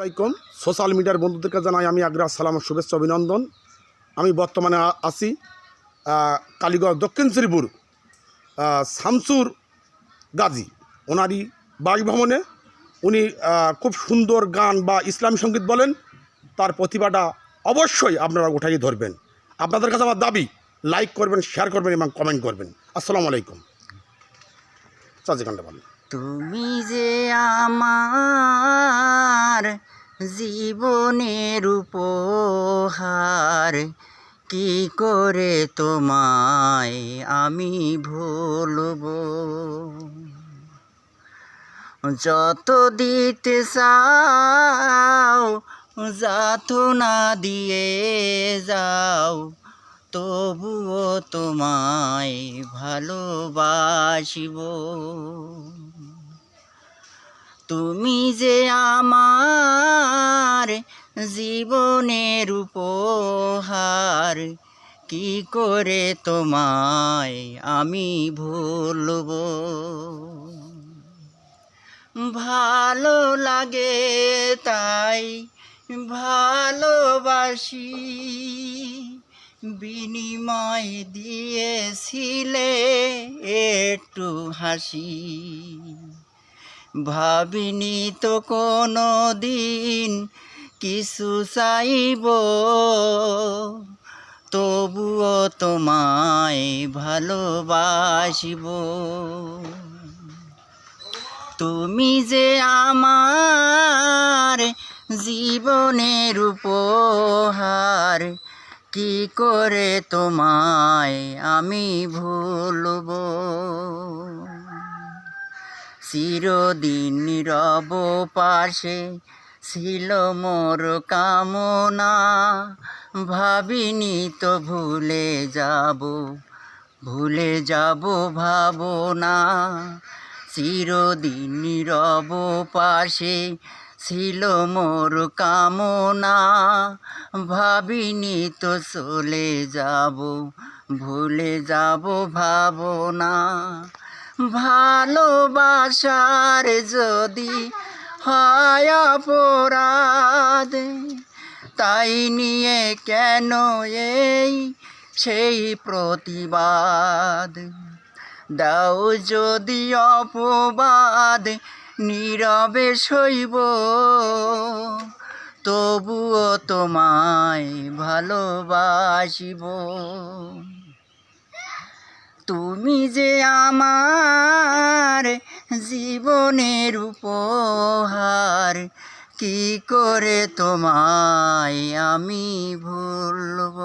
আলাইকুম। সোশ্যাল মিডিয়ার বন্ধুদেরকে জানাই আমি আগ্রা সালাম শুভেচ্ছা, অভিনন্দন। আমি বর্তমানে আছি কালীগঞ্জ দক্ষিণ শ্রীপুর শামসুর গাজী। ওনারই বাসভবনে উনি খুব সুন্দর গান বা ইসলামী সংগীত বলেন, তার প্রতিভাটা অবশ্যই আপনারা উঠাই ধরবেন। আপনাদের কাছে আমার দাবি লাইক করবেন শেয়ার করবেন এবং কমেন্ট করবেন। আসসালামু আলাইকুম। চাচি গানটা বলেন। তুমি যে আমার জীবনের উপহার কি করে তোমায় আমি ভুলব? যত দিতে চাও, যাত না দিয়ে যাও, তবুও তোমায় ভালোবাসিব। তুমি যে আমার জীবনের উপহার, কি করে তোমায় আমি ভুলব? ভালো লাগে তাই ভালোবাসি, বিনিময় দিয়েছিলে একটু হাসি। ভাবিনি তো কোনো দিন কিছু চাইব। তবুও তোমায় ভালোবাসিব। তুমি যে আমার জীবনের উপহার, কি করে তোমায় আমি ভুলব? চিরদিন রব পাশে ছিল মোর কামনা। ভাবিনি তো ভুলে যাব ভুলে যাব ভাবনা। চিরদিন রব পাশে ছিল মোর কামনা। ভাবিনি তো চলে যাব, ভুলে যাব ভাবনা। ভালোবাসার যদি হয় অপরাধ, তাই নিয়ে কেন এই সেই প্রতিবাদ? দাও যদি অপবাদ, নীরবে সইব, তবুও তোমায় ভালোবাসিব। তুমি যে আমার জীবনের উপহার কি করে তোমায় আমি ভুলব?